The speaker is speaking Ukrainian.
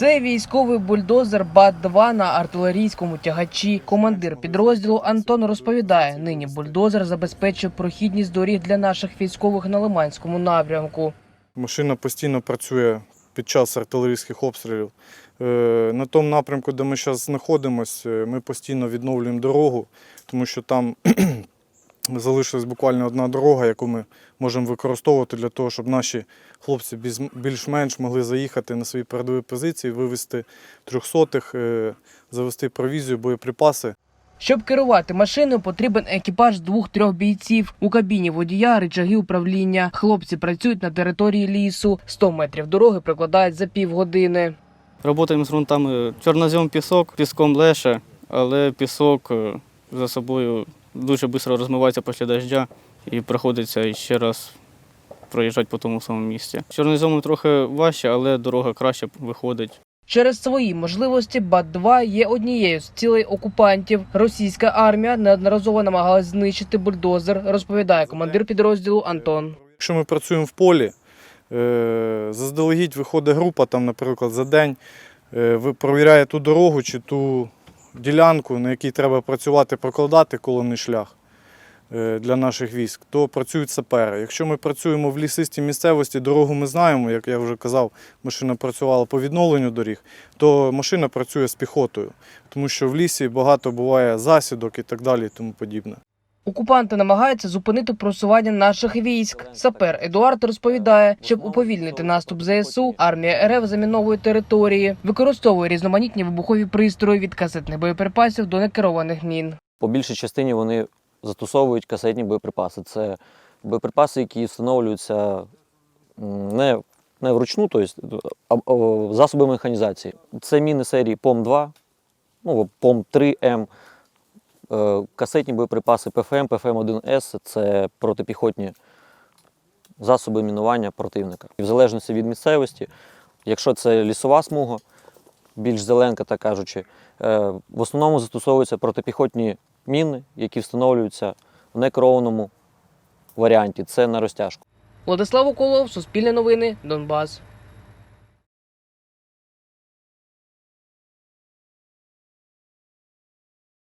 Це військовий бульдозер БАТ-2 на артилерійському тягачі. Командир підрозділу Антон розповідає, нині бульдозер забезпечує прохідність доріг для наших військових на Лиманському напрямку. Машина постійно працює під час артилерійських обстрілів. Е, На тому напрямку, де ми зараз знаходимося, ми постійно відновлюємо дорогу, тому що там залишилась буквально одна дорога, яку ми можемо використовувати для того, щоб наші хлопці більш-менш могли заїхати на свої передові позиції, вивезти трьохсотих, е, завести провізію, боєприпаси. Щоб керувати машиною, потрібен екіпаж двох-трьох бійців. У кабіні водія рычаги управління. Хлопці працюють на території лісу. 100 метрів дороги прикладають за півгодини. Работаємо з ґрунтами чорнозем пісок, піском леше, але пісок е, за собою дуже швидко розмивається після дождя і приходиться ще раз проїжджати по тому самому місці. Чорноземом трохи важче, але дорога краще виходить. Через свої можливості БАТ-2 є однією з цілей окупантів. Російська армія неодноразово намагалась знищити бульдозер, розповідає командир підрозділу Антон. Якщо ми працюємо в полі, е, заздалегідь виходить група, там, наприклад, за день, е, ви- провіряє ту дорогу чи ту ділянку, на якій треба працювати, прокладати колонний шлях е, для наших військ, то працюють сапери. Якщо ми працюємо в лісистій місцевості, дорогу ми знаємо, як я вже казав, машина працювала по відновленню доріг, то машина працює з піхотою, тому що в лісі багато буває засідок і так далі, і тому подібне. Окупанти намагаються зупинити просування наших військ. Сапер Едуард розповідає, щоб уповільнити наступ ЗСУ, армія РФ заміновує території, використовує різноманітні вибухові пристрої від касетних боєприпасів до некерованих мін. По більшій частині вони застосовують касетні боєприпаси. Це боєприпаси, які встановлюються не, не вручну, тобто засоби механізації. Це міни серії ПОМ-2, ну, ПОМ-3М, е, касетні боєприпаси ПФМ, ПФМ-1С це протипіхотні засоби мінування противника. І в залежності від місцевості, якщо це лісова смуга, більш зеленка, так кажучи, е, в основному застосовуються протипіхотні міни, які встановлюються в некерованому варіанті. Це на розтяжку. Владислав Уколов, Суспільне новини, Донбас.